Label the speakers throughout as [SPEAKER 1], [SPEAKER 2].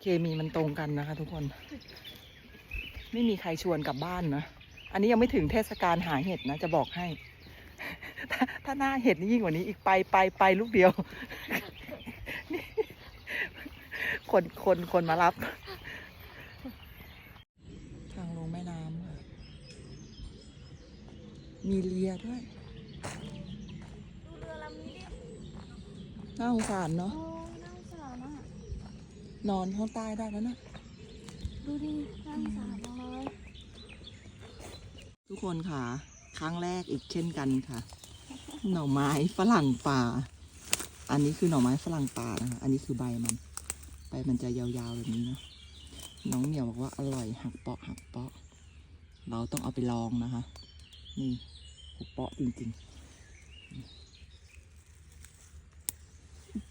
[SPEAKER 1] เคมีมันตรงกันนะคะ ทุกคน ไม่มีใครชวนกลับบ้านนะ อันนี้ยังไม่ถึงเทศกาลหาเห็ดนะ จะบอกให้ ถ้าถ้าหน้าเห็ดนี่ยิ่งกว่านี้อีกไปไปไปลูกเดียว คนคนคนมารับ ทางลงแม่น้ำค่ะมีเรือด้วย
[SPEAKER 2] ดูเรือลำนี้ดิ
[SPEAKER 1] น่าสงสารเนาะ
[SPEAKER 2] โอ้น่าสงสารอะ
[SPEAKER 1] นอนข้างใต้ได้แล้วนะ
[SPEAKER 2] ดูดิน่าสงสารจังเลย
[SPEAKER 1] ทุกคนค่ะ ครั้งแรกอีกเช่นกันค่ะ หน่อไม้ฝรั่งป่า อันนี้คือหน่อไม้ฝรั่งป่านะคะ อันนี้คือใบมัน ใบมันจะยาวๆแบบนี้เนาะน้องเหมียวบอกว่าอร่อยหักเปาะหักเปาะ เราต้องเอาไปลองนะคะ นี่หักเปาะจริงๆ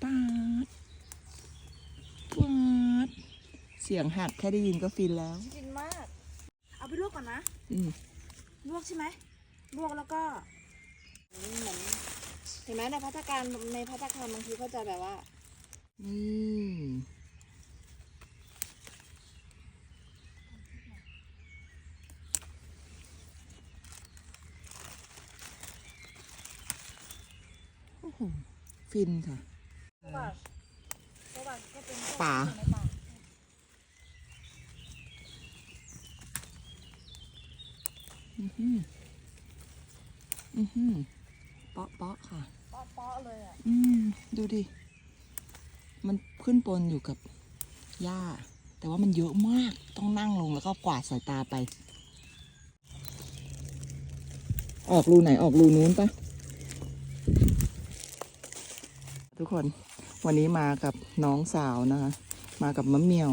[SPEAKER 1] ป๊าดป๊าด เสียงหักแค่ได้ยินก็ฟินแล้ว
[SPEAKER 2] กินมาก เอาไปลวกก่อนนะ
[SPEAKER 1] อืม
[SPEAKER 2] ลวกใช่ไหมลวกแล้วก็เหมือนเห็นไหมในพัฒการในพัฒการบางทีเขาจะแบบว่า
[SPEAKER 1] นี่โอ้โหฟินค่ะ
[SPEAKER 2] สวัสดิ์สวัสดิ์ก็เป็น
[SPEAKER 1] ป่า
[SPEAKER 2] อยู่ในป่า
[SPEAKER 1] อือหือ อือหือเปาะเปาะค่ะ
[SPEAKER 2] เปาะๆเลยอะ
[SPEAKER 1] อืม ดูดิ มันขึ้นปนอยู่กับหญ้า แต่ว่ามันเยอะมาก ต้องนั่งลงแล้วก็กวาดสายตาไป ออกรูไหนออกรูนู้นปะทุกคน วันนี้มากับน้องสาวนะคะ มากับมะเมียว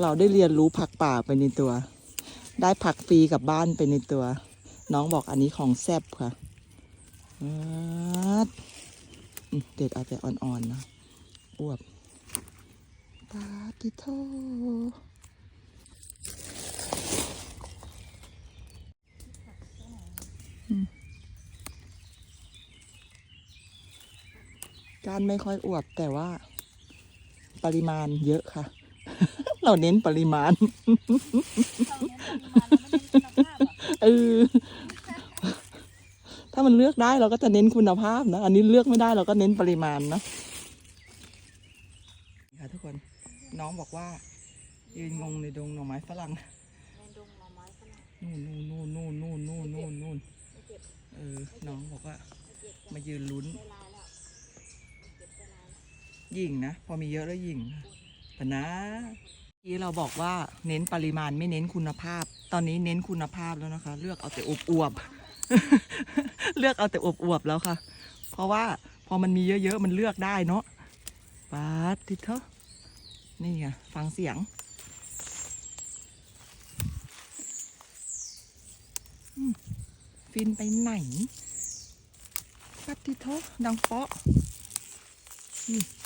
[SPEAKER 1] เราได้เรียนรู้ผักป่าไปในตัว ได้ผักฟรีกลับบ้านไปในตัว น้องบอกอันนี้ของแซบค่ะเด็ดเอาแต่อ่อนๆนะอวบปาติโทการไม่ค่อยอวบแต่ว่า ปริมาณเยอะค่ะ เราเน้นปริมาณ
[SPEAKER 2] เอ
[SPEAKER 1] อถ้ามันเลือกได้เราก็จะเน้นคุณภาพนะ อันนี้เลือกไม่ได้เราก็เน้นปริมาณนะค่ะทุกคนน้องบอกว่า ยืนงงในดงหน่อไม้ฝรั่ง
[SPEAKER 2] ในดงหน่อไม้ฝรั่ง
[SPEAKER 1] นู่นนู่นนู่นนู่นนู่นนู่นนู่น
[SPEAKER 2] เอ
[SPEAKER 1] อน้องบอกว่า
[SPEAKER 2] มา
[SPEAKER 1] ยืนลุ้นยิงนะ พอมีเยอะแล้วยิงปนะ ที่เราบอกว่าเน้นปริมาณไม่เน้นคุณภาพ ตอนนี้เน้นคุณภาพแล้วนะคะ เลือกเอาแต่อวบอวบเลือกเอาแต่อวบอวบแล้วค่ะ เพราะว่าพอมันมีเยอะๆมันเลือกได้เนาะปาดทิเถอะนี่ไงฟังเสียงฟินไปไหนปัดทิเถอะดังเปาะดู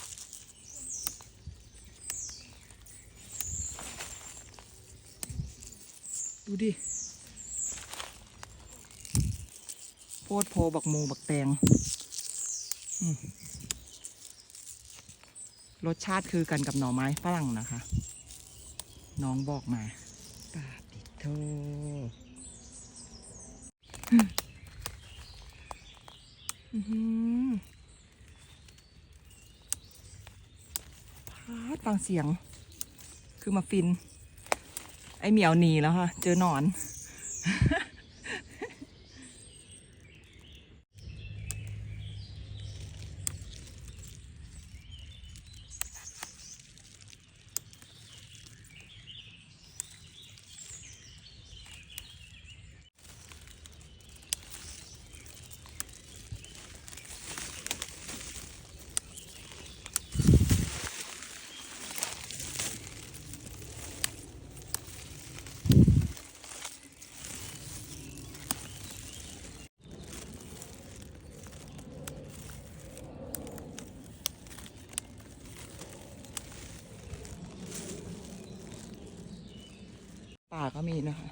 [SPEAKER 1] ดิโพดโพบักโมบักแตงอืมรสชาติคือกันกับหน่อไม้ฝรั่งนะคะ น้องบอกมาปาติโทอื้อหือพาดฟังเสียง คือมาฟิน ไอเหมียวหนีแล้วค่ะ เจอหนอน ป่าก็มีนะคะ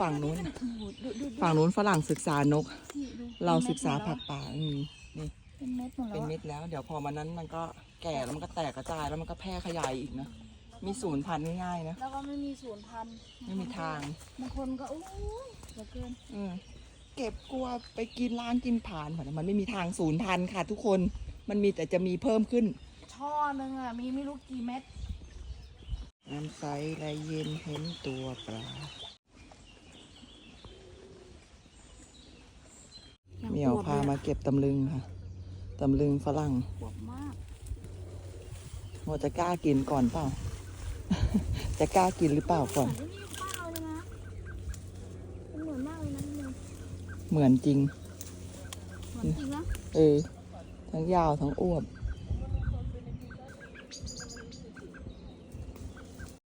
[SPEAKER 1] ฝั่งนู้น
[SPEAKER 2] โอ้โหดูดูดู
[SPEAKER 1] ฝั่งนู้นฝรั่งศึกษานก
[SPEAKER 2] นี่ดู
[SPEAKER 1] เรา
[SPEAKER 2] ป็น
[SPEAKER 1] ศึกษา
[SPEAKER 2] ม็ดหม
[SPEAKER 1] ผั
[SPEAKER 2] ด
[SPEAKER 1] กป่าอืมนี่
[SPEAKER 2] แล้วเป็นเม็ดหมดแล้
[SPEAKER 1] เป็น
[SPEAKER 2] วอะ
[SPEAKER 1] เม็ดแล้ว เดี๋ยวพอมันนั้นมันก็แแก่แล้วมันก็แตกกระจายแล้วมันก็แพร่ขยายอีกนะมีศูนย์พันธุ์ง่ายๆนะ
[SPEAKER 2] แล้วก็ไม่มีศูนย์พันธุ์
[SPEAKER 1] ไม่มีทาง
[SPEAKER 2] บางคนก็โอ้ยเหลือเกิน
[SPEAKER 1] อืมเก็บกลัวไปกินล้างกินผ่านผ่านมันไม่มีทางศูนย์พันธุ์ค่ะ ทุกคนมันมีแต่จะมีเพิ่มขึ้น
[SPEAKER 2] ช่อหนึงอะมีไม่รู้กี่เม็ด
[SPEAKER 1] น้ำใสไหลเย็นเห็นตัวปลาเหมียวพามาเก็บตำลึงค่ะ ตำลึงฝรั่ง
[SPEAKER 2] ปวดมาก
[SPEAKER 1] ว่าจะกล้ากินก่อนเปล่า จะกล้ากินหรือเปล่าก่อน
[SPEAKER 2] เหมือนที่นี่บ้านเราเลยนะมันเหมือนมากเลยนะพี่เมย์
[SPEAKER 1] เหมือนจริง
[SPEAKER 2] เหมือนจริงนะ
[SPEAKER 1] เออ ทั้งยาวทั้งอ้วน